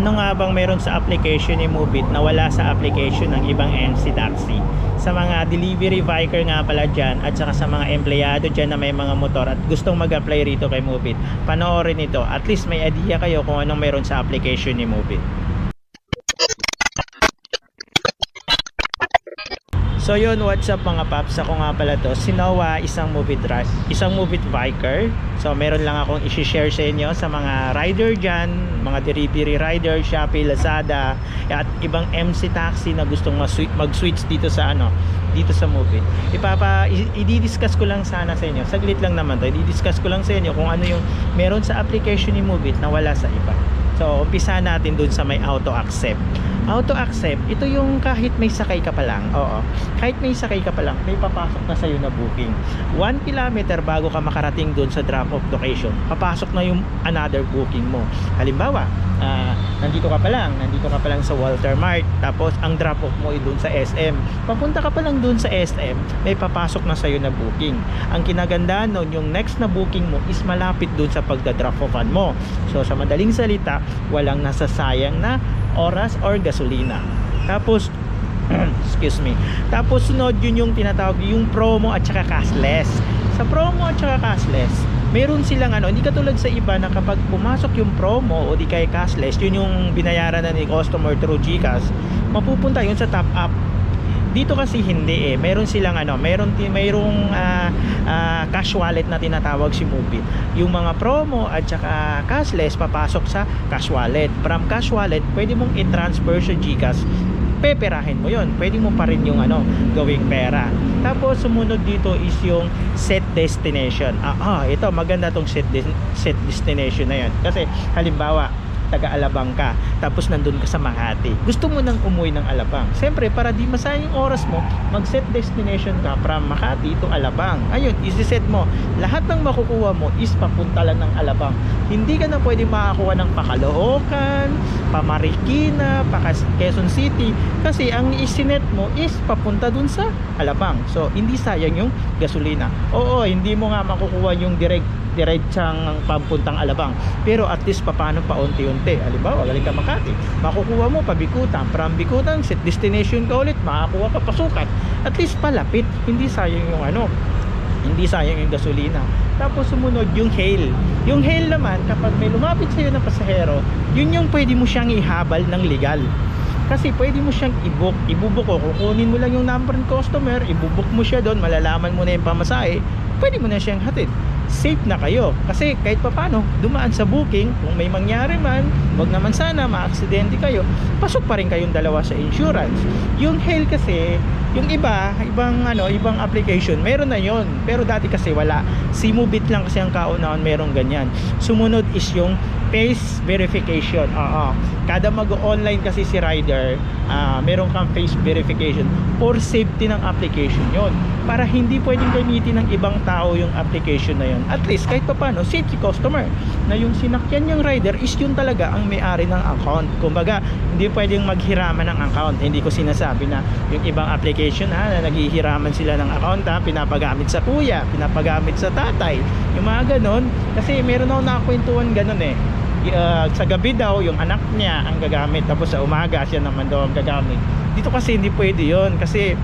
ano nga bang meron sa application ni Moovit na wala sa application ng ibang MC Taxi? Sa mga delivery biker nga pala dyan at saka sa mga empleyado dyan na may mga motor at gustong mag-apply rito kay Moovit, panoorin ito. At least may idea kayo kung anong meron sa application ni Moovit. So yun, what's up mga paps? Ako nga pala to, si Noah, isang movie drive, isang movie biker. So meron lang akong i-share sa inyo sa mga rider dyan, mga delivery rider, Shopee, Lazada, at ibang MC taxi na gustong mag-switch dito sa ano, dito sa movie. Ipapa, i-discuss ko lang sana sa inyo. Saglit lang naman to. I-discuss ko lang sa inyo kung ano yung meron sa application ni Movit na wala sa iba. So, umpisa natin dun sa may auto accept. Auto accept, ito yung kahit may sakay ka pa lang. Oo. Kahit may sakay ka pa lang, may papasok na sa'yo na booking. 1 kilometer bago ka makarating dun sa drop-off location, papasok na yung another booking mo. Halimbawa, ah, nandito ka pa lang, nandito ka pa lang sa Walter Mart, tapos ang drop-off mo ay dun sa SM. Papunta ka pa lang dun sa SM, may papasok na sa'yo na booking. Ang kinagandaan nun, yung next na booking mo is malapit dun sa pagda-drop-offan mo. So, sa madaling salita, walang nasasayang na oras or gasolina. Tapos, excuse me. Tapos sunod yun yung tinatawag yung promo at saka cashless. Sa promo at saka cashless, meron silang ano, hindi katulad sa iba na kapag pumasok yung promo o di kaya cashless, yun yung binayaran na ni customer through GCash, mapupunta yun sa top up dito kasi hindi eh. Meron silang ano meron mayroong ah, ah, cash wallet na tinatawag si Moovit yung mga promo at saka cashless papasok sa cash wallet. From cash wallet pwede mong i-transfer sa GCash. Peperahin mo yon pwede mo pa rin yung ano gawing pera. Tapos sumunod dito is yung set destination. Ah, ah ito maganda tong set, des- set destination na yan. Kasi halimbawa taga Alabang ka tapos nandun ka sa Makati. Gusto mo nang umuwi ng Alabang. Siyempre para di masayang oras mo mag set destination ka from Makati to Alabang. Ayun isi-set mo. Lahat ng makukuha mo is papunta lang ng Alabang hindi ka na pwede makakuha ng Pakaloocan Pamarikina Pakas Quezon City kasi ang isinet mo is papunta dun sa Alabang so hindi sayang yung gasolina oo hindi mo nga makukuha yung direct diretsang papuntang Alabang. Pero at least paano pa unti-unti. Halimbawa, galing ka Makati, makukuha mo pa Bikutan. From Bikutan, set destination ka ulit, makakuha ka pasukat. At least palapit, hindi sayang yung ano, hindi sayang yung gasolina. Tapos sumunod yung hail. Yung hail naman, kapag may lumapit sa'yo na pasahero, yun yung pwede mo siyang ihabal ng legal. Kasi pwede mo siyang i-book, ibubuk ko, kukunin mo lang yung number ng customer, ibubuk mo siya doon, malalaman mo na yung pamasahe, pwede mo na siyang hatid safe na kayo kasi kahit papano dumaan sa booking kung may mangyari man wag naman sana maaksidente kayo pasok pa rin kayong dalawa sa insurance yung hail kasi yung iba ibang ano ibang application meron na yon pero dati kasi wala. Si Mubit lang kasi ang kauna-on merong ganyan. Sumunod is yung face verification. Oo. Kada mag-online kasi si rider ah, meron kang face verification for safety ng application yon para hindi pwedeng gamitin ng ibang tao yung application na yon at least kahit pa paano safety customer. Na yung sinakyan yung rider is yun talaga ang may-ari ng account. Kumbaga hindi pwedeng maghiraman ng account. Hindi ko sinasabi na yung ibang application ha na naghihiraman sila ng account ha pinapagamit sa kuya pinapagamit sa tatay yung mga ganon kasi meron ako nakakwentuhan ganon eh. Uh, sa gabi daw yung anak niya ang gagamit tapos sa umaga siya naman daw ang gagamit. Dito kasi hindi pwede yon kasi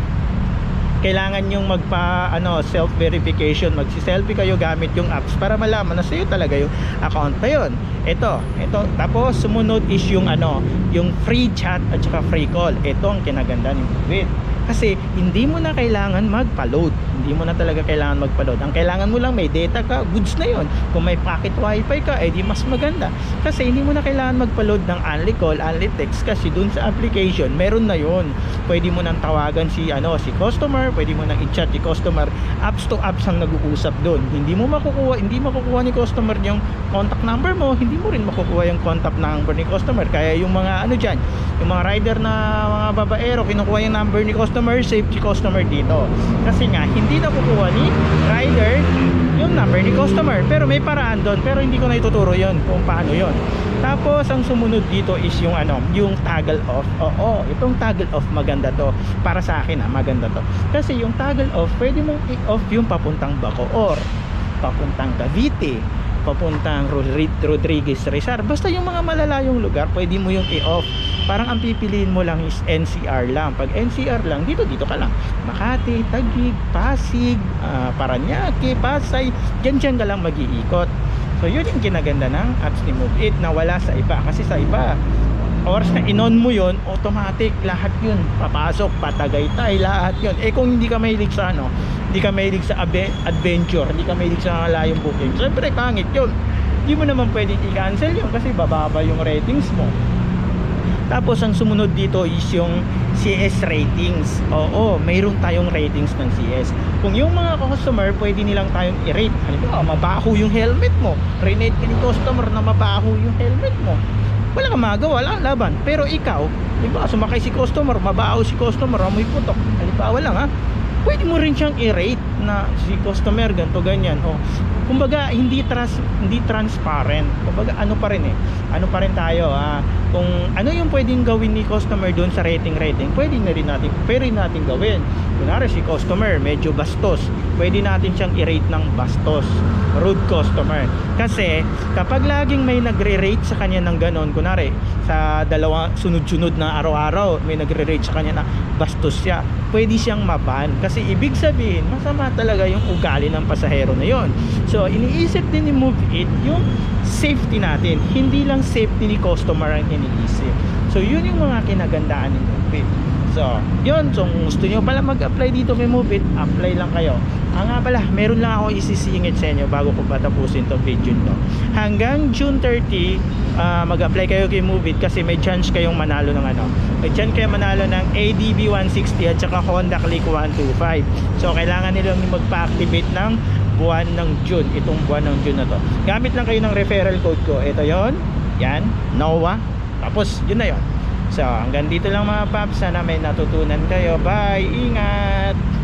kailangan yung magpa ano self verification magsi-selfie kayo gamit yung apps para malaman na sa'yo talaga yung account na yun. Ito ito tapos sumunod is yung ano yung free chat at saka free call. Ito ang kinaganda ni Movit kasi hindi mo na kailangan magpa-load. Hindi mo na talaga kailangan magpa-load. Ang kailangan mo lang may data ka goods na yon kung may pocket wifi ka eh di mas maganda. Kasi hindi mo na kailangan magpa-load ng only call only text kasi dun sa application meron na yon pwede mo nang tawagan si ano si customer pwede mo nang i-chat si customer. Apps to apps ang nag-uusap doon hindi mo makukuha hindi makukuha ni customer yung contact number mo hindi mo rin makukuha yung contact number ni customer. Kaya yung mga ano dyan yung mga rider na mga babaero kinukuha yung number ni customer save si customer dito. Kasi nga hindi nakukuha ni rider yung number ni customer. Pero may paraan doon pero hindi ko na ituturo yon kung paano yon tapos ang sumunod dito is yung ano yung toggle off. Oo itong toggle off maganda to. Para sa akin ah maganda to. Kasi yung toggle off pwede mong i-off yung papuntang Bacoor papuntang Cavite papuntang Rodri- Rodriguez Rizal. Basta yung mga malalayong lugar, pwede mo yung i-off. Parang ang pipiliin mo lang is NCR lang. Pag NCR lang, dito dito ka lang. Makati, Taguig, Pasig, ah, Paranaque, Pasay, dyan dyan ka lang mag-iikot. So yun yung kinaganda ng apps ni Move It na wala sa iba. Kasi sa iba, oras na inon mo yon automatic lahat yun papasok patagaytay lahat yun eh kung hindi ka mahilig sa ano hindi ka mahilig sa adventure hindi ka mahilig sa malayong booking syempre pangit yun hindi mo naman pwedeng i-cancel yun kasi bababa yung ratings mo tapos ang sumunod dito is yung CS ratings. Oo, mayroon tayong ratings ng CS. Kung yung mga customer, pwede nilang tayong i-rate. Halimbawa, mabaho yung helmet mo. Renate ka ni customer na mabaho yung helmet mo. Wala kang magawa, wala laban. Pero ikaw, halimbawa, sumakay si customer, mabaho si customer, amoy putok. Halimbawa lang ha, pwede mo rin siyang i-rate na si customer ganto ganyan o kumbaga hindi trans hindi transparent. Kumbaga ano pa rin eh. Ano pa rin tayo ah kung ano yung pwedeng gawin ni customer doon sa rating rating? Pwede na rin natin pwede natin gawin. Kunwari si customer medyo bastos. Pwede natin siyang i-rate ng bastos. Rude customer. Kasi kapag laging may nagre-rate sa kanya ng ganon kunwari sa dalawa sunod-sunod na araw-araw may nagre-rate sa kanya na bastos siya pwede siyang maban. Kasi ibig sabihin masama talaga yung ugali ng pasahero na yon so iniisip din ni Move It yung safety natin hindi lang safety ni customer ang iniisip so yun yung mga kinagandaan ni Move It so yun so gusto nyo pala mag-apply dito kay Move It apply lang kayo Ah nga pala, meron lang ako isisingit sa inyo bago ko patapusin tong video nyo. Hanggang June 30, ah, mag-apply kayo kay Move It kasi may chance kayong manalo ng ano. May chance kayo manalo ng ADB 160 at saka Honda Click 125. So, kailangan nilang magpa-activate ng buwan ng June. Itong buwan ng June na to. Gamit lang kayo ng referral code ko. Ito yon Yan. NOAA. Tapos, yun na yon So, hanggang dito lang mga paps. Sana may natutunan kayo. Bye! Ingat!